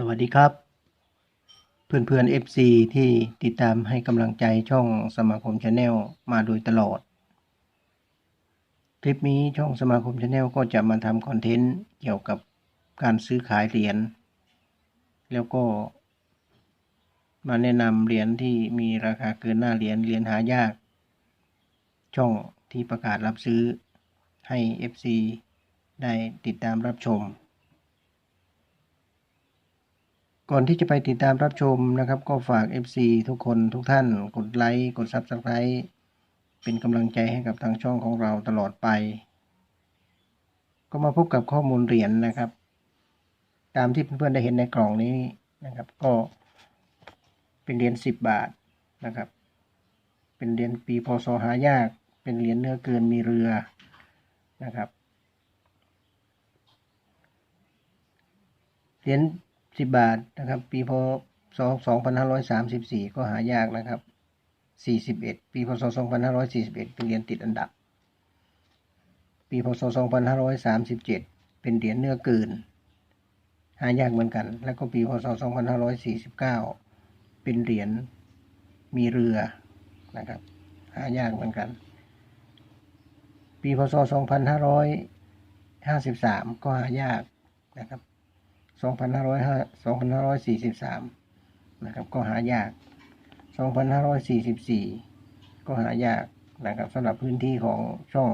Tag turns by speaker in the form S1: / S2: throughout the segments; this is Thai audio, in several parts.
S1: สวัสดีครับ เพื่อนเพื่อน FC ที่ติดตามให้กำลังใจช่องสมาคมชาแนลมาโดยตลอด คลิปนี้ช่องสมาคมชาแนลก็จะมาทำคอนเทนต์เกี่ยวกับการซื้อขายเหรียญแล้วก็ มาแนะนำเหรียญที่มีราคาเกินหน้าเหรียญเหรียญหายาก ช่องที่ประกาศรับซื้อให้ FC ได้ติดตามรับชม ก่อนที่จะไปติดตามรับชมนะครับ ก็ฝาก FC ทุกคนทุกท่าน กดไลค์กด Subscribe เป็นกำลังใจให้กับทางช่องของเราตลอดไป ก็มาพบกับข้อมูลเหรียญนะครับ ตามที่เพื่อนๆได้เห็นในกล่องนี้นะครับ ก็เป็นเหรียญ10 บาทนะครับ เป็นเหรียญปีพศหายาก เป็นเหรียญเนื้อเกินมีเรือนะครับเหรียญ 10บาทนะครับ ปีพศ2534ก็หายากนะครับ41ปีพศ2541เป็นเหรียญติดอันดับ ปีพศ2537เป็นเหรียญเนื้อเกินหายากเหมือนกัน แล้วก็ปีพศ2549เป็นเหรียญมีเรือนะครับหายากเหมือนกัน ปีพศ2553ก็หายากนะครับ 2543 นะครับ ก็หายาก 2544 ก็หายากนะครับสำหรับพื้นที่ของช่อง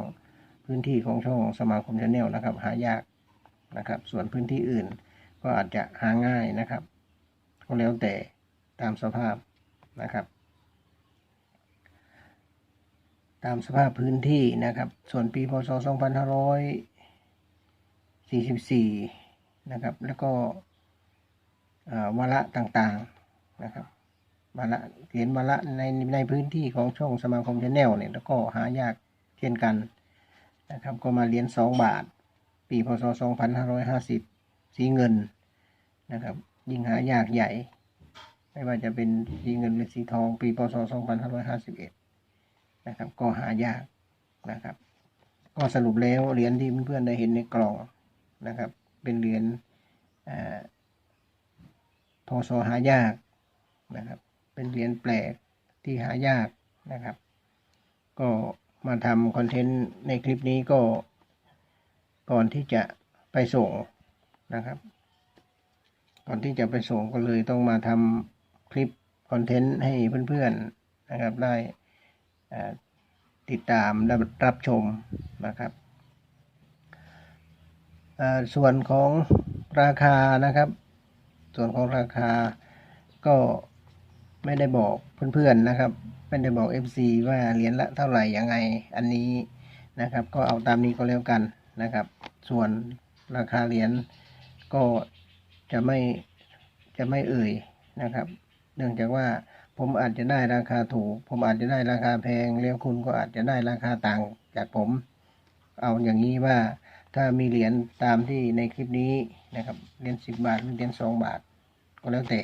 S1: พื้นที่ของช่องสมาคมชาแนลนะครับ หายากนะครับ ส่วนพื้นที่อื่นก็อาจจะหาง่ายนะครับก็แล้วแต่ตามสภาพนะครับ ตามสภาพพื้นที่นะครับ ส่วนปีพศ2544 นะครับ แล้วก็วาระต่างๆนะครับวาระเหรียญวาระในในพื้นที่ของช่องสมาคมชาแนลเนี่ยแล้วก็หายากเช่นกันนะครับก็มาเหรียญ2บาท ปีพศ 2550 สีเงินนะครับยิ่งหายากใหญ่ ไม่ว่าจะเป็นสีเงินหรือสีทอง ปีพศ 2551 นะครับก็หายากนะครับ ก็สรุปแล้วเหรียญที่เพื่อนๆได้เห็นในกล่องนะครับ เป็นเหรียญอ่าพศหายากนะครับ เป็นเหรียญแปลกที่หายากนะครับ ก็มาทำคอนเทนต์ในคลิปนี้ก็ก่อนที่จะไปส่งนะครับ ก่อนที่จะไปส่งก็เลยต้องมาทำคลิปคอนเทนต์ให้เพื่อนๆนะครับได้ติดตามรับรับชมนะครับ ส่วนของราคานะครับ ส่วนของราคาก็ไม่ได้บอกเพื่อนๆนะครับ ไม่ได้บอก FC ว่าเหรียญละเท่าไหร่ยังไงอันนี้นะครับ ก็เอาตามนี้ก็แล้วกันนะครับ ส่วนราคาเหรียญก็จะไม่จะไม่เอ่ยนะครับ เนื่องจากว่าผมอาจจะได้ราคาถูก ผมอาจจะได้ราคาแพงแล้วคุณก็อาจจะได้ราคาต่างจากผม เอาอย่างนี้ว่า ถ้ามีเหรียญตามที่ในคลิปนี้นะครับ เหรียญสิบบาทหรือเหรียญสองบาท ก็แล้วแต่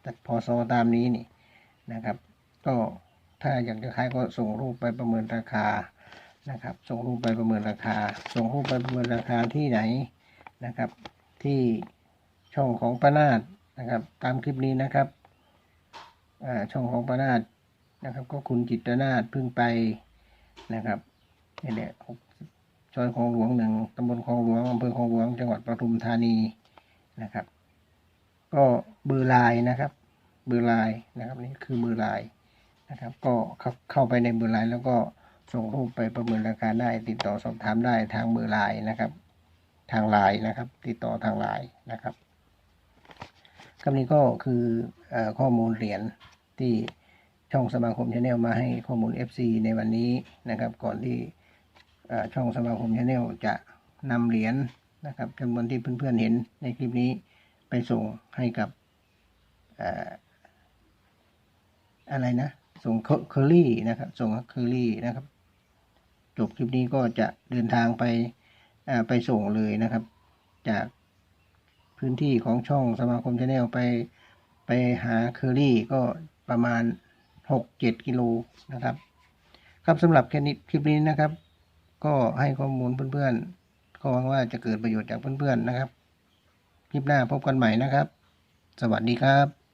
S1: แต่พอซอตามนี้นี่นะครับ ก็ถ้าอยากจะขายก็ส่งรูปไปประเมินราคานะครับ ส่งรูปไปประเมินราคา ส่งรูปไปประเมินราคาที่ไหนนะครับ ที่ช่องของป้านาดนะครับ ตามคลิปนี้นะครับช่องของป้านาดนะครับ ก็คุณจิตรนาดเพิ่งไปนะครับนี่แหละ ซอยคลองหลวงหนึ่งตำบลคลองหลวงอำเภอคลองหลวง จังหวัดปทุมธานีนะครับ ก็เบอร์ไลน์นะครับ เบอร์ไลน์นะครับนี่คือเบอร์ไลน์นะครับ ก็เข้าไปในเบอร์ไลน์แล้วก็ส่งรูปไปประเมินราคาได้ติดต่อสอบถามได้ทางเบอร์ไลน์นะครับ ทางไลน์นะครับ ติดต่อทางไลน์นะครับคำนี้ก็คืออข้อมูลเหรียญที่ช่องสมาคมชาแนลมาให้ข้อมูล FC ในวันนี้นะครับ ก่อนที่ ช่องสมาคมชาแนลจะนำเหรียญนะครับจำนวนที่เพื่อนๆเห็นในคลิปนี้ไปส่งให้กับเอ่อะไรนะ ส่งเคอรี่นะครับ ส่งเคอรี่นะครับ จบคลิปนี้ก็จะเดินทางไปไปส่งเลยนะครับ จากพื้นที่ของช่องสมาคมชาแนลไปไปหาเคอรี่ก็ประมาณหกเจ็ดกิโลนะครับ ครับสำหรับแค่นี้คลิปนี้นะครับ ก็ให้ข้อมูลเพื่อนๆ ก็หวังว่าจะเกิดประโยชน์จากเพื่อนๆนะครับ คลิปหน้าพบกันใหม่นะครับ สวัสดีครับ